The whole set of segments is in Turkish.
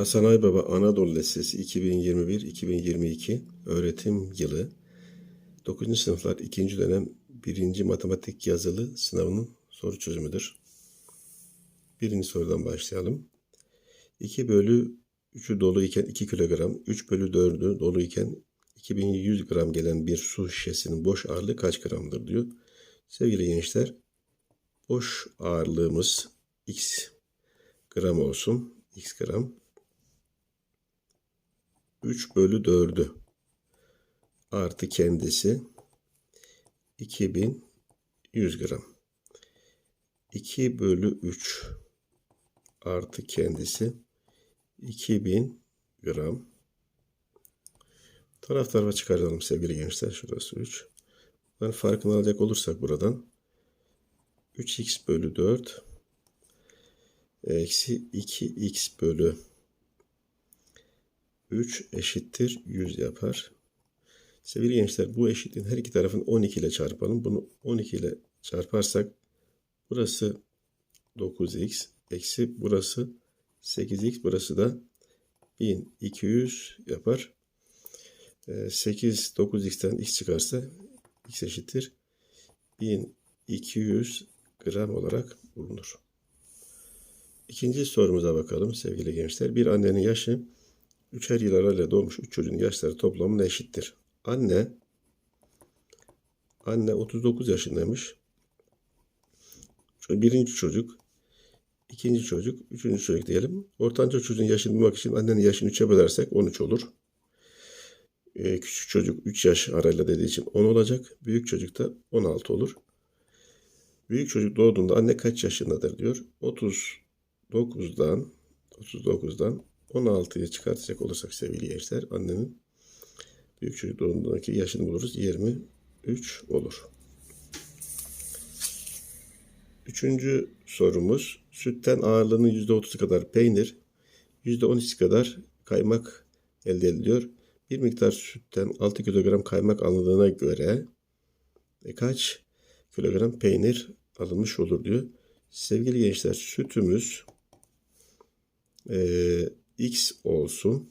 Hasan Aybaba Anadolu Lisesi 2021-2022 öğretim yılı 9. sınıflar 2. dönem 1. matematik yazılı sınavının soru çözümüdür. Birinci sorudan başlayalım. 2 bölü 3'ü dolu iken 2 kilogram, 3 bölü 4'ü dolu iken 2100 gram gelen bir su şişesinin boş ağırlığı kaç gramdır diyor. Sevgili gençler, boş ağırlığımız x gram olsun. x gram. 3 bölü 4'ü artı kendisi 2100 gram. 2 bölü 3 artı kendisi 2000 gram. Taraf tarafa çıkartalım sevgili gençler. Şurası 3. Ben farkını alacak olursak buradan 3x bölü 4 eksi 2x bölü 3 eşittir 100 yapar. Sevgili gençler bu eşitliğin her iki tarafını 12 ile çarpalım. Bunu 12 ile çarparsak burası 9x eksi burası 8x burası da 1200 yapar. 8 9x'ten x çıkarsa x eşittir 1200 gram olarak bulunur. İkinci sorumuza bakalım sevgili gençler. Bir annenin yaşı 3'er yıl arayla doğmuş 3 çocuğun yaşları toplamına eşittir. Anne anne 39 yaşındaymış. Birinci çocuk, ikinci çocuk, üçüncü çocuk diyelim. Ortanca çocuğun yaşını bulmak için annenin yaşını 3'e bölersek 13 olur. Ee, küçük çocuk 3 yaş arayla dediği için 10 olacak. Büyük çocuk da 16 olur. Büyük çocuk doğduğunda anne kaç yaşındadır diyor. 39'dan 39'dan 16'yı çıkartacak olursak sevgili gençler annenin büyük çocuk doğumundaki yaşını buluruz. 23 olur. Üçüncü sorumuz. Sütten ağırlığının %30'u kadar peynir, %12'si kadar kaymak elde ediliyor. Bir miktar sütten 6 kilogram kaymak alındığına göre e, kaç kilogram peynir alınmış olur diyor. Sevgili gençler sütümüz e, x olsun.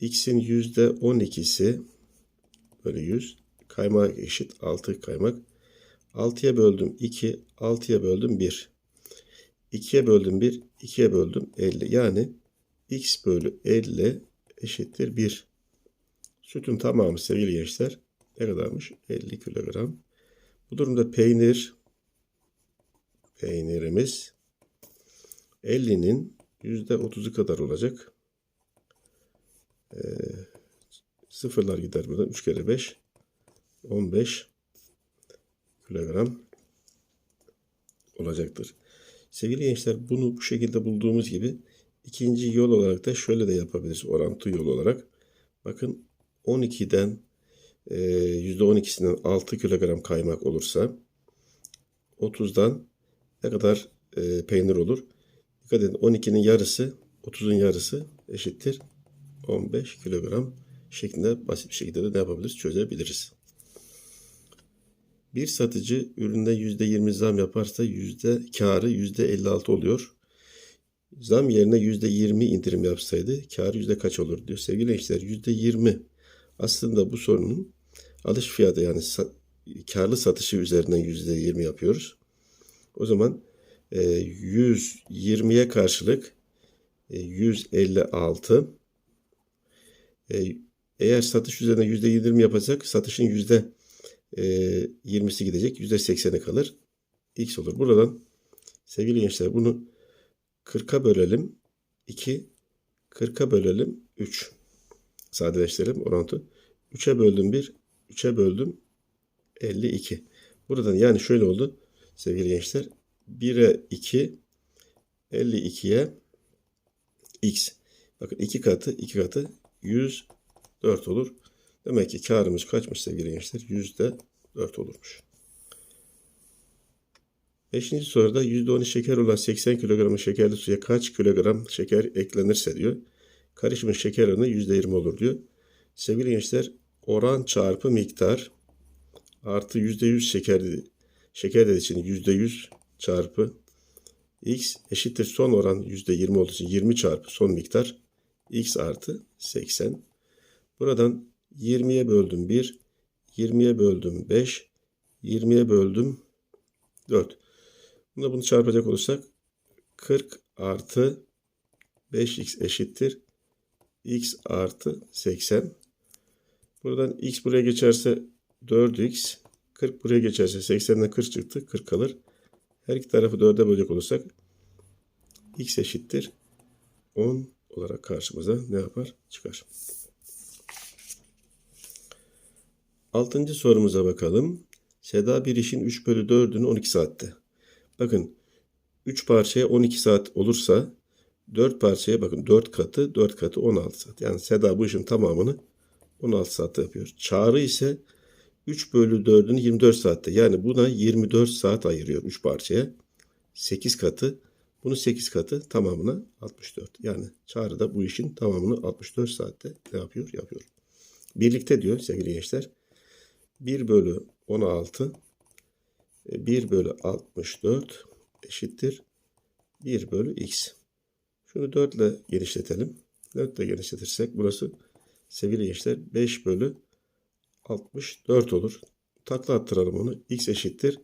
x'in yüzde 12'si böyle 100 kaymak eşit 6 kaymak. 6'ya böldüm 2, 6'ya böldüm 1. 2'ye böldüm 1, 2'ye böldüm 50. Yani x bölü 50 eşittir 1. Sütün tamamı sevgili gençler ne kadarmış? 50 kilogram. Bu durumda peynir peynirimiz 50'nin %30'u kadar olacak. Ee, sıfırlar gider buradan. 3 kere 5 15 kilogram olacaktır. Sevgili gençler bunu bu şekilde bulduğumuz gibi ikinci yol olarak da şöyle de yapabiliriz. Orantı yol olarak. Bakın 12'den %12'sinden 6 kilogram kaymak olursa 30'dan ne kadar e, peynir olur? Dikkat edin 12'nin yarısı 30'un yarısı eşittir 15 kilogram şeklinde basit bir şekilde de ne yapabiliriz? Çözebiliriz. Bir satıcı üründe %20 zam yaparsa yüzde karı %56 oluyor. Zam yerine %20 indirim yapsaydı karı yüzde kaç olur diyor. Sevgili gençler %20 aslında bu sorunun alış fiyatı yani karlı satışı üzerinden %20 yapıyoruz. O zaman 120'ye karşılık 156 eğer satış üzerine %20 yapacak satışın %20'si gidecek %80'i kalır. X olur. Buradan sevgili gençler bunu 40'a bölelim. 2 40'a bölelim. 3 sadeleştirelim orantı. 3'e böldüm 1 3'e böldüm 52 buradan yani şöyle oldu sevgili gençler 1'e 2 52'ye x. Bakın 2 katı 2 katı 104 olur. Demek ki karımız kaçmış sevgili gençler? Yüzde 4 olurmuş. Beşinci soruda %10'u şeker olan 80 kilogramın şekerli suya kaç kilogram şeker eklenirse diyor. Karışımın şeker oranı %20 olur diyor. Sevgili gençler oran çarpı miktar artı %100 şeker, şeker dediği için %100 çarpı x eşittir son oran %20 olduğu için 20 çarpı son miktar x artı 80. Buradan 20'ye böldüm 1, 20'ye böldüm 5, 20'ye böldüm 4. Bunda bunu çarpacak olursak 40 artı 5x eşittir x artı 80. Buradan x buraya geçerse 4x, 40 buraya geçerse 80'den 40 çıktı, 40 kalır. Her iki tarafı 4'e bölecek olursak x eşittir 10 olarak karşımıza ne yapar? Çıkar. Altıncı sorumuza bakalım. Seda bir işin 3 bölü 4'ünü 12 saatte. Bakın 3 parçaya 12 saat olursa 4 parçaya bakın 4 katı 4 katı 16 saat. Yani Seda bu işin tamamını 16 saatte yapıyor. Çağrı ise 3 bölü 4'ünü 24 saatte. Yani buna 24 saat ayırıyor 3 parçaya. 8 katı. Bunun 8 katı tamamına 64. Yani Çağrı da bu işin tamamını 64 saatte ne yapıyor? Yapıyor. Birlikte diyor sevgili gençler. 1 bölü 16 1 bölü 64 eşittir 1 bölü x. Şunu 4 ile genişletelim. 4 ile genişletirsek burası sevgili gençler 5 bölü 64 olur. Takla attıralım onu. x eşittir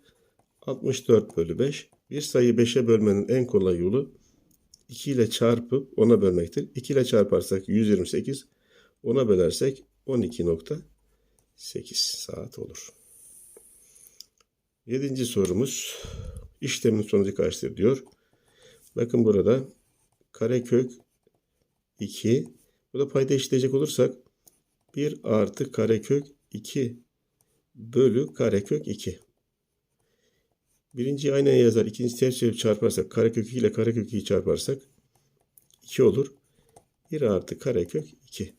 64 bölü 5. Bir sayıyı 5'e bölmenin en kolay yolu 2 ile çarpıp 10'a bölmektir. 2 ile çarparsak 128, 10'a bölersek 12.8 saat olur. Yedinci sorumuz işlemin sonucu kaçtır diyor. Bakın burada karekök 2. Burada payda eşitleyecek olursak 1 artı karekök 2 bölü karekök 2. Birinciyi aynen yazar. ikinci ters çevirip çarparsak karekök 2 ile karekök 2'yi çarparsak 2 olur. 1 artı karekök 2.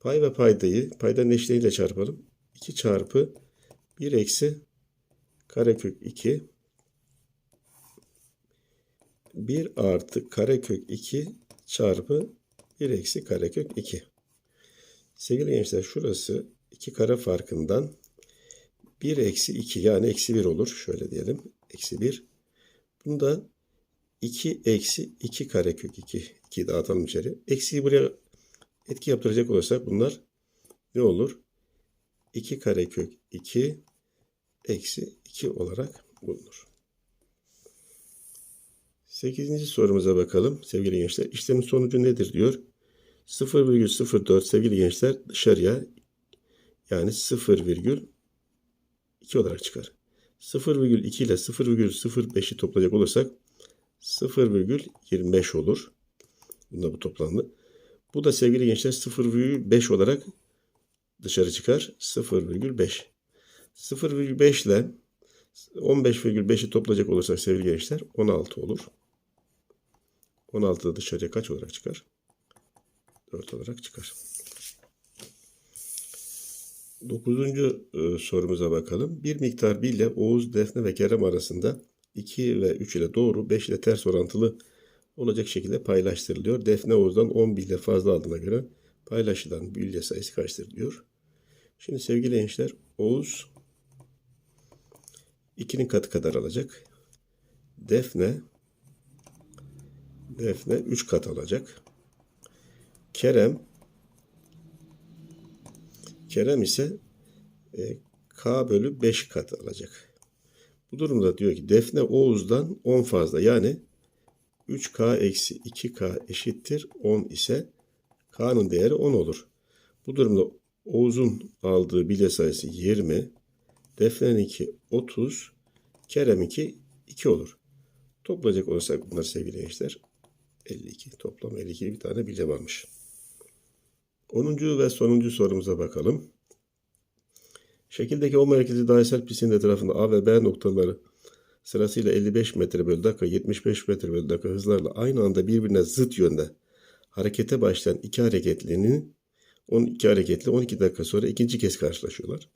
Pay ve paydayı paydanın eşleniyle çarpalım. 2 çarpı 1 eksi karekök 2 1 artı karekök 2 çarpı 1 eksi karekök 2. Sevgili gençler şurası 2 kare farkından 1 eksi 2 yani eksi 1 olur. Şöyle diyelim. Eksi 1. Bunda 2 eksi 2 karekök 2. 2'yi dağıtalım içeri. Eksiyi buraya etki yaptıracak olursak bunlar ne olur? 2 karekök 2 eksi 2 olarak bulunur. 8. sorumuza bakalım sevgili gençler. İşlemin sonucu nedir diyor. 0,04 sevgili gençler dışarıya yani 0,2 olarak çıkar. 0,2 ile 0,05'i toplayacak olursak 0,25 olur. Bunda bu toplamlı. Bu da sevgili gençler 0,5 olarak dışarı çıkar. 0,5. 0,5 ile 15,5'i toplayacak olursak sevgili gençler 16 olur. 16 da dışarıya kaç olarak çıkar? 4 olarak çıkar. Dokuzuncu e, sorumuza bakalım. Bir miktar 1 ile Oğuz, Defne ve Kerem arasında 2 ve 3 ile doğru 5 ile ters orantılı olacak şekilde paylaştırılıyor. Defne Oğuz'dan 10 bilye fazla aldığına göre paylaşılan bilye sayısı kaçtır diyor. Şimdi sevgili gençler Oğuz 2'nin katı kadar alacak. Defne Defne 3 kat alacak. Kerem Kerem ise e, K bölü 5 kat alacak. Bu durumda diyor ki Defne Oğuz'dan 10 fazla. Yani 3K eksi 2K eşittir 10 ise K'nın değeri 10 olur. Bu durumda Oğuz'un aldığı bile sayısı 20. Defne'ninki 30. Kerem'inki 2 olur. Toplayacak olursak bunlar sevgili gençler 52. Toplam 52 bir tane bilye varmış. 10. ve sonuncu sorumuza bakalım. Şekildeki O merkezi dairesel pistin etrafında A ve B noktaları sırasıyla 55 metre bölü dakika, 75 metre bölü dakika hızlarla aynı anda birbirine zıt yönde harekete başlayan iki hareketlinin 12 hareketli 12 dakika sonra ikinci kez karşılaşıyorlar.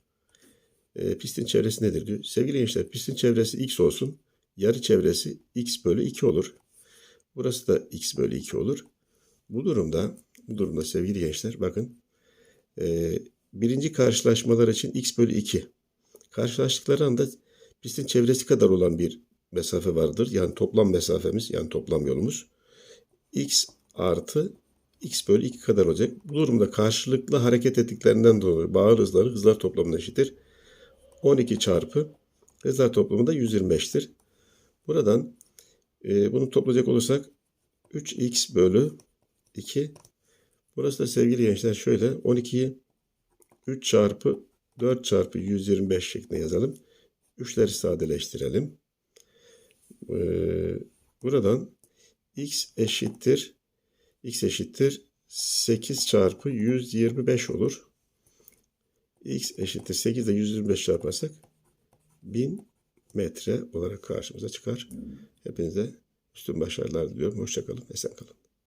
E, pistin çevresi nedir diyor. Sevgili gençler pistin çevresi x olsun. Yarı çevresi x bölü 2 olur. Burası da x bölü 2 olur. Bu durumda bu durumda sevgili gençler bakın e, birinci karşılaşmalar için x bölü 2. Karşılaştıkları anda pistin çevresi kadar olan bir mesafe vardır. Yani toplam mesafemiz yani toplam yolumuz x artı x bölü 2 kadar olacak. Bu durumda karşılıklı hareket ettiklerinden dolayı bağır hızları hızlar toplamına eşittir. 12 çarpı hızlar toplamı da 125'tir. Buradan e, bunu toplayacak olursak 3x bölü 2. Burası da sevgili gençler şöyle 12'yi 3 çarpı 4 çarpı 125 şeklinde yazalım. 3'leri sadeleştirelim. Ee, buradan x eşittir x eşittir 8 çarpı 125 olur. x eşittir 8 ile 125 çarparsak 1000 metre olarak karşımıza çıkar. Hepinize üstün başarılar diliyorum. Hoşçakalın, esen kalın.